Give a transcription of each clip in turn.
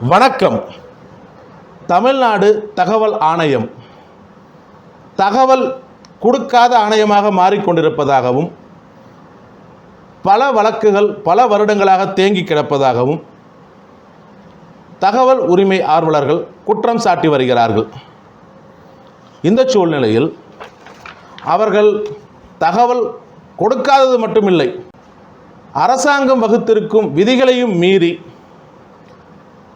வணக்கம். தமிழ்நாடு தகவல் ஆணையம். தகவல் கொடுக்காத ஆணையமாக மாறிக்கொண்டிருப்பதாகவும் பல வழக்குகள் பல வருடங்களாக தேங்கி கிடப்பதாகவும் தகவல் உரிமை ஆர்வலர்கள் குற்றம் சாட்டி வருகிறார்கள். இந்த சூழ்நிலையில் அவர்கள் தகவல் கொடுக்காதது மட்டுமில்லை அரசாங்கம் வகுத்திருக்கும் விதிகளையும் மீறி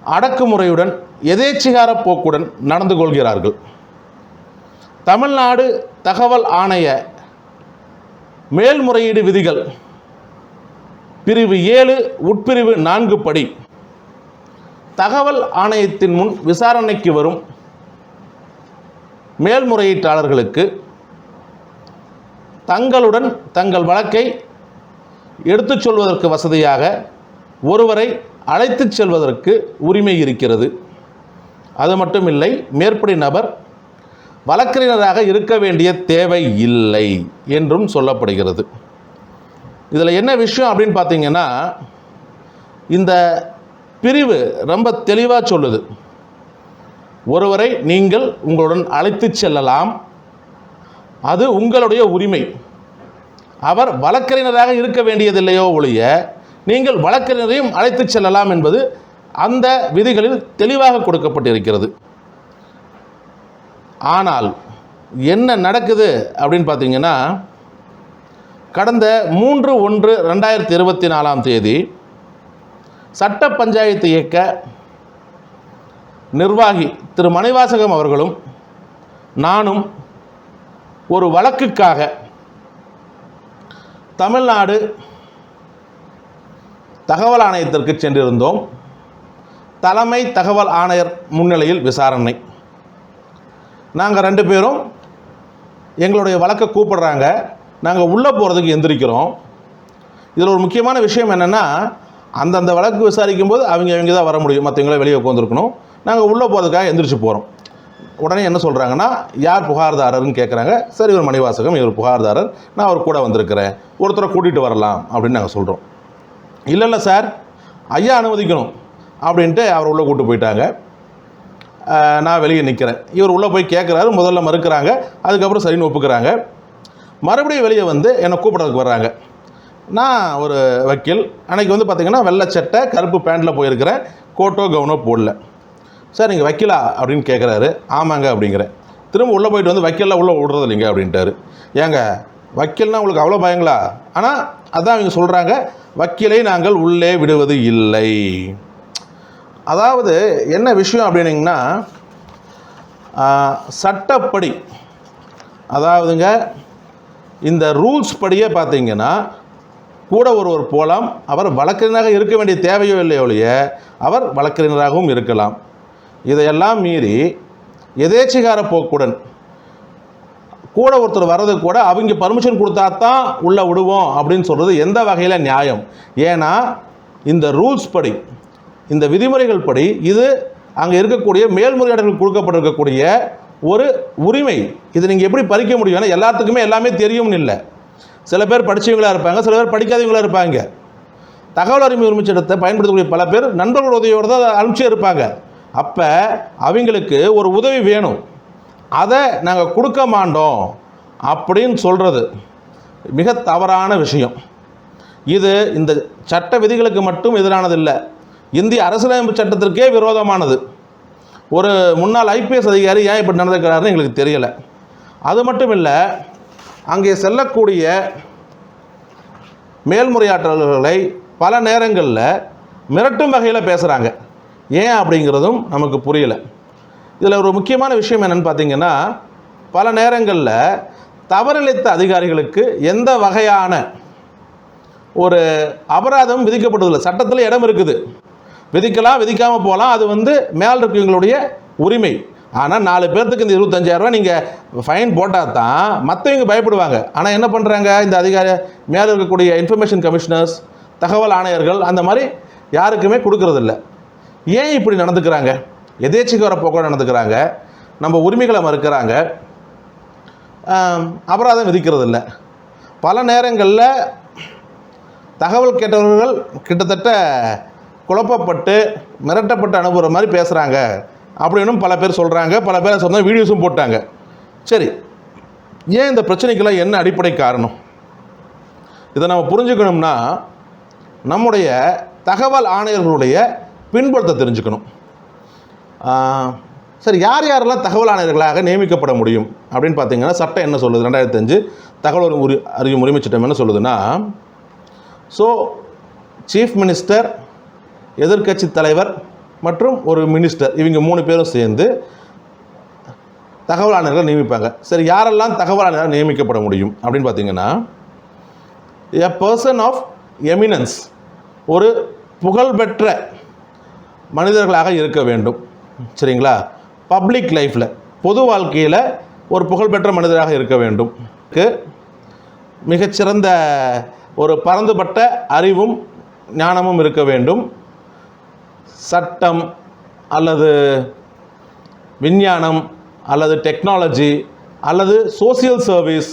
அடக்குமுறையுடன் எதேச்சிகார போக்குடன் நடந்து கொள்கிறார்கள். தமிழ்நாடு தகவல் ஆணைய மேல்முறையீடு விதிகள். பிரிவு ஏழு உட்பிரிவு நான்கு படி. தகவல் ஆணையத்தின் முன் விசாரணைக்கு வரும் மேல்முறையீட்டாளர்களுக்கு தங்களுடன் தங்கள் வழக்கை எடுத்துச் சொல்வதற்கு வசதியாக ஒருவரை அழைத்துச் செல்வதற்கு உரிமை இருக்கிறது. அது மட்டும் இல்லை மேற்படி நபர் வழக்கறிஞராக இருக்க வேண்டிய தேவை இல்லை என்றும் சொல்லப்படுகிறது. இதில் என்ன விஷயம் அப்படின்னு பார்த்தீங்கன்னா இந்த பிரிவு ரொம்ப தெளிவாக சொல்லுது. ஒருவரை நீங்கள் உங்களுடன் அழைத்து செல்லலாம். அது உங்களுடைய உரிமை. அவர் வழக்கறிஞராக இருக்க வேண்டியதில்லையோ ஒழிய நீங்கள் வழக்கறிஞரையும் அழைத்துச் செல்லலாம் என்பது அந்த விதிகளில் தெளிவாக கொடுக்கப்பட்டிருக்கிறது. ஆனால் என்ன நடக்குது அப்படின்னு பார்த்தீங்கன்னா கடந்த மூன்று ஒன்று ரெண்டாயிரத்தி இருபத்தி நாலாம் தேதி சட்ட பஞ்சாயத்து இயக்க நிர்வாகி திரு. மணிவாசகம் அவர்களும் நானும் ஒரு வழக்குக்காக தமிழ்நாடு தகவல் ஆணையத்திற்கு சென்றிருந்தோம். தலைமை தகவல் ஆணையர் முன்னிலையில் விசாரணை. நாங்கள் ரெண்டு பேரும் எங்களுடைய வழக்கை கூப்பிடுறாங்க. நாங்கள் உள்ளே போகிறதுக்கு எந்திரிக்கிறோம். இதில் ஒரு முக்கியமான விஷயம் என்னென்னா அந்தந்த வழக்கு விசாரிக்கும் போது அவங்க அவங்க தான் வர முடியும். மற்றவங்கள வெளியே உட்காந்துருக்கணும் நாங்கள் உள்ளே போகிறதுக்காக எந்திரிச்சு போகிறோம் உடனே என்ன சொல்கிறாங்கன்னா யார் புகார்தாரர்னு கேட்குறாங்க சரி ஒரு மணிவாசகம் இவர் புகார்தாரர். நான் அவர் கூட வந்திருக்கிறேன். ஒருத்தரை கூட்டிகிட்டு வரலாம். அப்படின்னு நாங்கள் சொல்கிறோம் இல்லை இல்லை சார் ஐயா அனுமதிக்கணும் அப்படின்ட்டு அவர் உள்ளே கூட்டு போயிட்டாங்க. நான் வெளியே நிற்கிறேன் இவர் உள்ளே போய் கேட்குறாரு முதல்ல மறுக்கிறாங்க அதுக்கப்புறம் சரின்னு ஒப்புக்கிறாங்க. மறுபடியும் வெளியே வந்து என்னை கூப்பிட்றதுக்கு வர்றாங்க. நான் ஒரு வக்கீல் அன்னைக்கு வந்து பார்த்திங்கன்னா வெள்ளை சட்டை கருப்பு பேண்ட்டில் போயிருக்கிறேன் கோட்டோ கவுனோ போடல. சார் நீங்கள் வக்கீலா அப்படின்னு கேட்குறாரு ஆமாங்க அப்படிங்கிறேன். திரும்ப உள்ளே போயிட்டு வந்து வக்கீலில் உள்ளே விடுறது இல்லைங்க அப்படின்ட்டாரு. ஏங்க வக்கீல்னா உங்களுக்கு அவ்வளோ பயங்களா? ஆனால் அதான் அவங்க சொல்கிறாங்க வக்கீலை நாங்கள் உள்ளே விடுவது இல்லை. அதாவது என்ன விஷயம் அப்படின்னீங்கன்னா சட்டப்படி அதாவதுங்க இந்த ரூல்ஸ் படியே பார்த்தீங்கன்னா கூட ஒருவர் போகலாம் அவர் வழக்கறிஞராக இருக்க வேண்டிய தேவையோ இல்லையோ ஒழிய அவர் வழக்கறிஞராகவும் இருக்கலாம். இதையெல்லாம் மீறி எதேச்சிகார போக்குடன் கூட ஒருத்தர் வர்றது கூட அவங்க பர்மிஷன் கொடுத்தா தான் உள்ளே விடுவோம் அப்படின்னு சொல்கிறது எந்த வகையில் நியாயம்? ஏன்னா இந்த ரூல்ஸ் படி இந்த விதிமுறைகள் படி இது அங்கே இருக்கக்கூடிய மேல்முறையாளர்களுக்கு கொடுக்கப்பட்டிருக்கக்கூடிய ஒரு உரிமை. இது நீங்கள் எப்படி பறிக்க முடியும்? ஏன்னா எல்லாத்துக்குமே எல்லாமே தெரியும்னு இல்லை. சில பேர் படித்தவங்களாக இருப்பாங்க சில பேர் படிக்காதவங்களாக இருப்பாங்க. தகவல் அறிவு உரிமை சட்டத்தை பயன்படுத்தக்கூடிய பல பேர் நண்பர்கள் உதவியோடு தான் அனுப்பிச்சே இருப்பாங்க. அப்போ அவங்களுக்கு ஒரு உதவி வேணும். அதை நாங்கள் கொடுக்க மாட்டோம் அப்படின்னு சொல்கிறது மிக தவறான விஷயம். இது இந்த சட்ட விதிகளுக்கு மட்டும் எதிரானது இல்லை. இந்திய அரசியலமைப்பு சட்டத்திற்கே விரோதமானது. ஒரு முன்னாள் ஐபிஎஸ் அதிகாரி ஏன் இப்படி நடந்துக்கிறாருன்னு எங்களுக்கு தெரியலை. அது மட்டும் இல்லை அங்கே செல்லக்கூடிய மேல்முறையாற்றல்களை பல நேரங்களில் மிரட்டும் வகையில் பேசுகிறாங்க ஏன் அப்படிங்கிறதும் நமக்கு புரியல. இதில் ஒரு முக்கியமான விஷயம் என்னென்னு பார்த்தீங்கன்னா பல நேரங்களில் தவறிழைத்த அதிகாரிகளுக்கு எந்த வகையான ஒரு அபராதம் விதிக்கப்பட்டதில்லை. சட்டத்தில் இடம் இருக்குது. விதிக்கலாம் விதிக்காமல் போகலாம். அது வந்து மேல் இருக்கவங்களுடைய உரிமை. ஆனால் நாலு பேர்த்துக்கு இந்த இருபத்தஞ்சாயிரரூவா நீங்கள் ஃபைன் போட்டால் தான் மற்றவங்க பயப்படுவாங்க. ஆனால் என்ன பண்ணுறாங்க? இந்த அதிகாரி மேலே இருக்கக்கூடிய இன்ஃபர்மேஷன் கமிஷனர்ஸ் தகவல் ஆணையர்கள் அந்த மாதிரி யாருக்குமே கொடுக்கறதில்ல. ஏன் இப்படி நடந்துக்கிறாங்க? எதேச்சிக்கு வர போக்க நடந்துக்கிறாங்க. நம்ம உரிமைகளை மறுக்கிறாங்க. அபராதம் அபராதம் விதிக்கிறதில்ல. பல நேரங்களில் தகவல் கேட்டவர்கள் கிட்டத்தட்ட குழப்பப்பட்டு மிரட்டப்பட்டு அனுப்புகிற மாதிரி பேசுகிறாங்க அப்படின்னும் பல பேர் சொல்கிறாங்க பல பேர் சொன்னால் வீடியோஸும் போட்டாங்க. சரி ஏன் இந்த பிரச்சனைக்கெல்லாம் என்ன அடிப்படை காரணம்? இதை நம்ம புரிஞ்சுக்கணும்னா நம்முடைய தகவல் ஆணையர்களுடைய பின்புலத்தை தெரிஞ்சுக்கணும். சரி யார் யாரெல்லாம் தகவல் ஆணையர்களாக நியமிக்கப்பட முடியும்? அப்படின்னு பார்த்தீங்கன்னா சட்டம் என்ன சொல்லுது? ரெண்டாயிரத்தி அஞ்சு தகவல் உரி அறியும் உரிமை சட்டம் என்ன சொல்லுதுன்னா ஸோ சீஃப் மினிஸ்டர் எதிர்க்கட்சி தலைவர் மற்றும் ஒரு மினிஸ்டர் இவங்க மூணு பேரும் சேர்ந்து தகவல் ஆணையர்கள் நியமிப்பாங்க. சரி யாரெல்லாம் தகவல் ஆணையர்கள் நியமிக்கப்பட முடியும்? அப்படின்னு பார்த்தீங்கன்னா எ பர்சன் ஆஃப் எமினன்ஸ் ஒரு புகழ்பெற்ற மனிதர்களாக இருக்க வேண்டும். சரிங்களா? பப்ளிக் லைஃப்பில் பொது வாழ்க்கையில் ஒரு புகழ்பெற்ற மனிதராக இருக்க வேண்டும். க்கு மிகச்சிறந்த ஒரு பரந்துபட்ட அறிவும் ஞானமும் இருக்க வேண்டும். சட்டம் அல்லது விஞ்ஞானம் அல்லது டெக்னாலஜி அல்லது சோசியல் சர்வீஸ்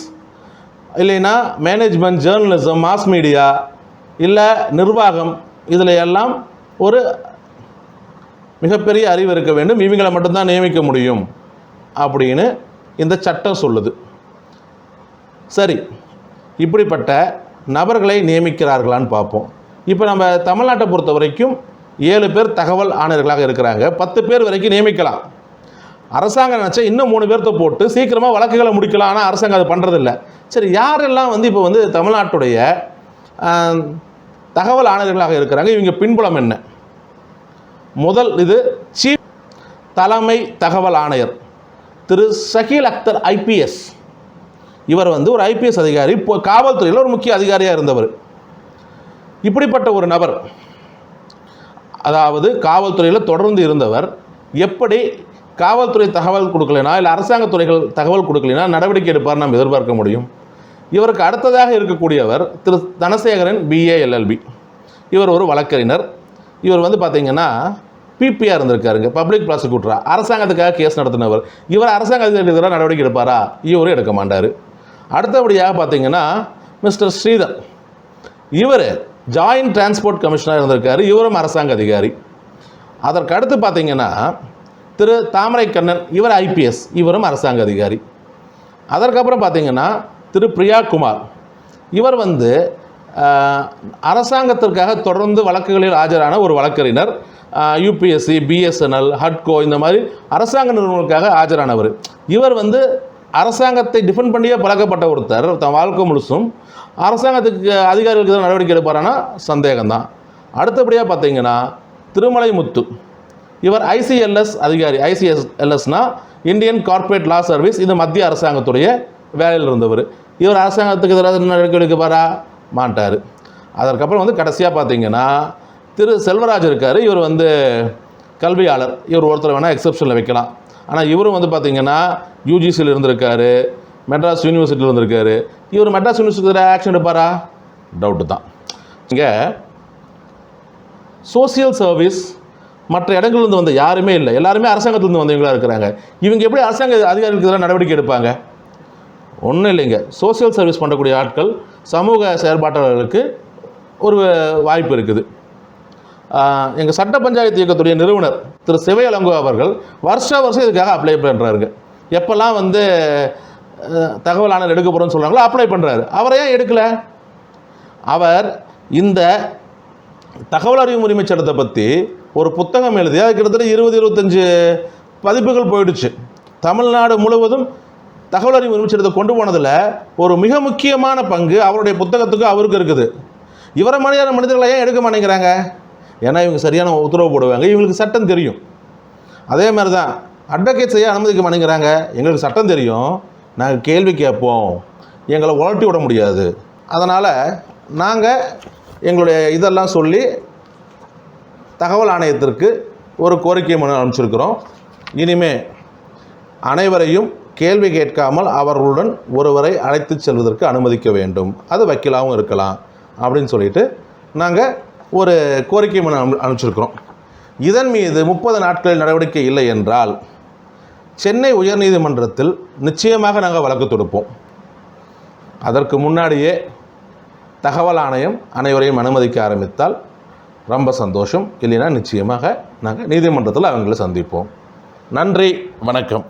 இல்லைன்னா மேனேஜ்மெண்ட் ஜேர்னலிசம் மாஸ் மீடியா இல்லை நிர்வாகம் இதில் எல்லாம் ஒரு மிகப்பெரிய அறிவு இருக்க வேண்டும். இவங்களை மட்டும்தான் நியமிக்க முடியும் அப்படின்னு இந்த சட்டம் சொல்லுது. சரி இப்படிப்பட்ட நபர்களை நியமிக்கிறார்களான்னு பார்ப்போம். இப்போ நம்ம தமிழ்நாட்டை பொறுத்த வரைக்கும் ஏழு பேர் தகவல் ஆணையர்களாக இருக்கிறாங்க. பத்து பேர் வரைக்கும் நியமிக்கலாம். அரசாங்கம் நினச்சா இன்னும் மூணு பேர்த்த போட்டு சீக்கிரமாக வழக்குகளை முடிக்கலாம். ஆனால் அரசாங்கம் அது பண்ணுறதில்ல சரி யாரெல்லாம் வந்து இப்போ வந்து தமிழ்நாட்டுடைய தகவல் ஆணையர்களாக இருக்கிறாங்க? இவங்க பின்புலம் என்ன? முதல் இது சீஃப் தலைமை தகவல் ஆணையர். திரு ஷகீல் அக்தர் ஐபிஎஸ் இவர் வந்து ஒரு ஐபிஎஸ் அதிகாரி. இப்போ காவல்துறையில் ஒரு முக்கிய அதிகாரியாக இருந்தவர். இப்படிப்பட்ட ஒரு நபர். அதாவது காவல்துறையில் தொடர்ந்து இருந்தவர். எப்படி காவல்துறை தகவல் கொடுக்கலைனா இல்லை அரசாங்க துறைகள் தகவல் கொடுக்கலைனா நடவடிக்கை எடுப்பார் நாம் எதிர்பார்க்க முடியும். இவருக்கு அடுத்ததாக இருக்கக்கூடியவர் திரு தனசேகரன் பிஏஎல்எல்பி இவர் ஒரு வழக்கறிஞர். இவர் வந்து பார்த்திங்கன்னா பிபிஆர் இருந்திருக்காருங்க. பப்ளிக் ப்ராசிக்யூட்டரா அரசாங்கத்துக்காக கேஸ் நடத்தினவர். இவர் அரசாங்க அதிகாரிகளுக்கு எதிராக நடவடிக்கை எடுப்பாரா? இவரும் எடுக்க மாட்டார். அடுத்தபடியாக பார்த்தீங்கன்னா மிஸ்டர் ஸ்ரீதர். இவர் ஜாயின்ட் டிரான்ஸ்போர்ட் கமிஷனாக இருந்திருக்காரு. இவரும் அரசாங்க அதிகாரி. அதற்கு அடுத்து பார்த்தீங்கன்னா திரு தாமரை கண்ணன் இவர் ஐபிஎஸ் இவரும் அரசாங்க அதிகாரி. அதற்கப்புறம் பார்த்தீங்கன்னா திரு பிரியா குமார். இவர் வந்து அரசாங்கத்திற்காக தொடர்ந்து வழக்குகளில் ஆஜரான ஒரு வழக்கறிஞர். யூபிஎஸ்சி பிஎஸ்என்எல் ஹட்கோ இந்த மாதிரி அரசாங்க நிறுவனங்களுக்காக ஆஜரானவர். இவர் வந்து அரசாங்கத்தை டிஃபெண்ட் பண்ணியே பழக்கப்பட்ட ஒருத்தர். தன் வாழ்க்கை முழுசும் அரசாங்கத்துக்கு அதிகாரிகளுக்கு எதாவது நடவடிக்கை எடுப்பாரானா? சந்தேகம்தான். அடுத்தபடியாக பார்த்தீங்கன்னா திருமலை முத்து இவர் ஐசிஎல்எஸ் அதிகாரி ஐசிஎஸ்எல்எஸ்னா இந்தியன் கார்ப்பரேட் லா சர்வீஸ் இது மத்திய அரசாங்கத்துடைய வேலையில் இருந்தவர். இவர் அரசாங்கத்துக்கு எதிராக நடவடிக்கை எடுக்கப்பாரா மாட்டார். அதற்கப்புறம் வந்து கடைசியாக பார்த்தீங்கன்னா திரு செல்வராஜ் இருக்கார். இவர் வந்து கல்வியாளர். இவர் ஒருத்தர் வேணால் எக்ஸப்ஷனில் வைக்கலாம். ஆனால் இவரும் வந்து பார்த்தீங்கன்னா யூஜிசியில் இருந்திருக்காரு. மெட்ராஸ் யூனிவர்சிட்டியில் இருந்திருக்காரு. இவர் மெட்ராஸ் யூனிவர்சிட்டியில் ஆக்ஷன் எடுப்பாரா? டவுட்டு தான். இங்கே சோசியல் சர்வீஸ் மற்ற இடங்கள்லேருந்து வந்த யாருமே இல்லை. எல்லாருமே அரசாங்கத்துலேருந்து வந்தவங்களாக இருக்கிறாங்க. இவங்க எப்படி அரசாங்க அதிகாரிகளுக்கு எதிராக நடவடிக்கை எடுப்பாங்க? ஒன்றும் இல்லைங்க. சோசியல் சர்வீஸ் பண்ணக்கூடிய ஆட்கள் சமூக செயல்பாட்டாளர்களுக்கு ஒரு வாய்ப்பு இருக்குது. எங்கள் சட்ட பஞ்சாயத்து இயக்கத்துடைய நிறுவனர் திரு சிவையலங்கோ அவர்கள் வருஷ வருஷம் இதுக்காக அப்ளை பண்ணுறாருங்க எப்போல்லாம் வந்து தகவல் ஆணையர் எடுக்க போகிறோன்னு சொல்கிறாங்களோ அப்ளை பண்ணுறாரு அவர் ஏன் எடுக்கலை? அவர் இந்த தகவல் அறிவு உரிமை சட்டத்தை பற்றி ஒரு புத்தகம் எழுதி அது கிட்டத்தட்ட இருபது இருபத்தஞ்சு பதிப்புகள் போயிடுச்சு. தமிழ்நாடு முழுவதும் தகவல் அறிவு உரிமை சட்டத்தை கொண்டு போனதில் ஒரு மிக முக்கியமான பங்கு அவருடைய புத்தகத்துக்கு அவருக்கு இருக்குது. இவரை மாதிரியான மனிதர்களை ஏன் எடுக்க மாட்டேங்கிறாங்க? ஏன்னா இவங்க சரியான உத்தரவு போடுவாங்க. இவங்களுக்கு சட்டம் தெரியும். அதே மாதிரி தான் அட்வொகேட் செய்ய அனுமதிக்க மாட்டேங்கிறாங்க. எங்களுக்கு சட்டம் தெரியும். நாங்கள் கேள்வி கேட்போம். எங்களை உழட்டி விட முடியாது. அதனால் நாங்கள் எங்களுடைய இதெல்லாம் சொல்லி தகவல் ஆணையத்திற்கு ஒரு கோரிக்கை மனு அனுப்பிச்சிருக்கிறோம். இனிமே அனைவரையும் கேள்வி கேட்காமல் அவர்களுடன் ஒருவரை அழைத்து செல்வதற்கு அனுமதிக்க வேண்டும். அது வக்கீலாகவும் இருக்கலாம். அப்படின்னு சொல்லிட்டு நாங்கள் ஒரு கோரிக்கை மனு அனு அனுப்பிச்சிருக்கிறோம். இதன் மீது முப்பது நாட்களில் நடவடிக்கை இல்லை என்றால் சென்னை உயர்நீதிமன்றத்தில் நிச்சயமாக நாங்கள் வழக்கு தொடுப்போம். அதற்கு முன்னாடியே தகவல் ஆணையம் அனைவரையும் அனுமதிக்க ஆரம்பித்தால் ரொம்ப சந்தோஷம். இல்லைன்னா நிச்சயமாக நாங்கள் நீதிமன்றத்தில் அவங்களை சந்திப்போம். நன்றி. வணக்கம்.